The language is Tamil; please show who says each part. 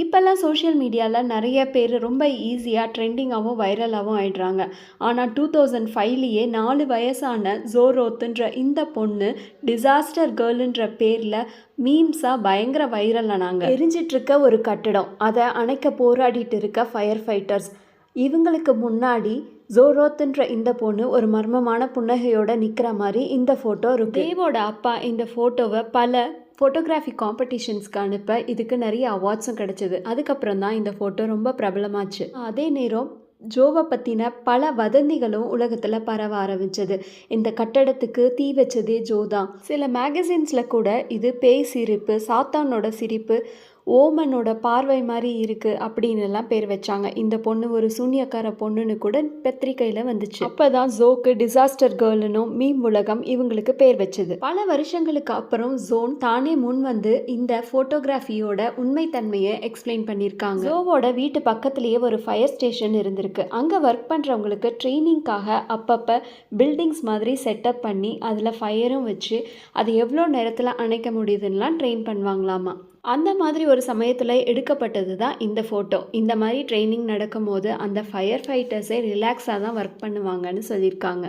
Speaker 1: இப்போல்லாம் சோஷியல் மீடியாவில் நிறைய பேர் ரொம்ப ஈஸியாக ட்ரெண்டிங்காகவும் வைரலாகவும் ஆயிடுறாங்க. ஆனால் டூ தௌசண்ட் ஃபைவ்லேயே நாலு வயசான ஜோரோத்துன்ற இந்த பொண்ணு டிசாஸ்டர் கேர்ளுன்ற பேரில் மீம்ஸாக பயங்கர வைரல் ஆனாங்க. இருக்க ஒரு கட்டடம். அதை அணைக்க போராடிட்டு இருக்க ஃபயர் ஃபைட்டர்ஸ் இவங்களுக்கு முன்னாடி ஜோரோத்துன்ற இந்த பொண்ணு ஒரு மர்மமான புன்னகையோட நிற்கிற மாதிரி இந்த ஃபோட்டோ இருக்கு. தேவோட அப்பா இந்த ஃபோட்டோவை பல ஃபோட்டோகிராஃபி காம்படிஷன்ஸ்க்கு அனுப்ப இதுக்கு நிறைய அவார்ட்ஸும் கிடைச்சது. அதுக்கப்புறம் தான் இந்த ஃபோட்டோ ரொம்ப பிரபலமாச்சு. அதே நேரம் ஜோவை பற்றின பல வதந்திகளும் உலகத்தில் பரவ ஆரம்பிச்சது. இந்த கட்டடத்துக்கு தீ வச்சதே ஜோ தான். சில மேகசின்ஸில் கூட இது பேய் சிரிப்பு சாத்தானோட சிரிப்பு ஓமனோட பார்வை மாதிரி இருக்குது அப்படின்னு எல்லாம் பேர் வச்சாங்க. இந்த பொண்ணு ஒரு சூன்யக்கார பொண்ணுன்னு கூட பத்திரிக்கையில் வந்துச்சு. அப்போ தான் ஜோக்கு டிசாஸ்டர் கேர்ள்னும் மீம் உலகம் இவங்களுக்கு பேர் வச்சது. பல வருஷங்களுக்கு அப்புறம் ஜோன் தானே முன் வந்து இந்த ஃபோட்டோகிராஃபியோட உண்மைத்தன்மையை எக்ஸ்பிளைன் பண்ணியிருக்காங்க. ஜோவோட வீட்டு பக்கத்துலேயே ஒரு ஃபயர் ஸ்டேஷன் இருந்திருக்கு. அங்கே ஒர்க் பண்ணுறவங்களுக்கு ட்ரைனிங்காக அப்பப்போ பில்டிங்ஸ் மாதிரி செட்டப் பண்ணி அதில் ஃபயரும் வச்சு அது எவ்வளோ நேரத்தில் அணைக்க முடியுதுன்னெலாம் ட்ரெயின் பண்ணுவாங்களாமா. அந்த மாதிரி ஒரு சமயத்தில் எடுக்கப்பட்டது தான் இந்த ஃபோட்டோ இந்த மாதிரி ட்ரைனிங் நடக்கும்போது அந்த ஃபயர் ஃபைட்டர்ஸே ரிலாக்ஸாக தான் ஒர்க் பண்ணுவாங்கன்னு சொல்லியிருக்காங்க.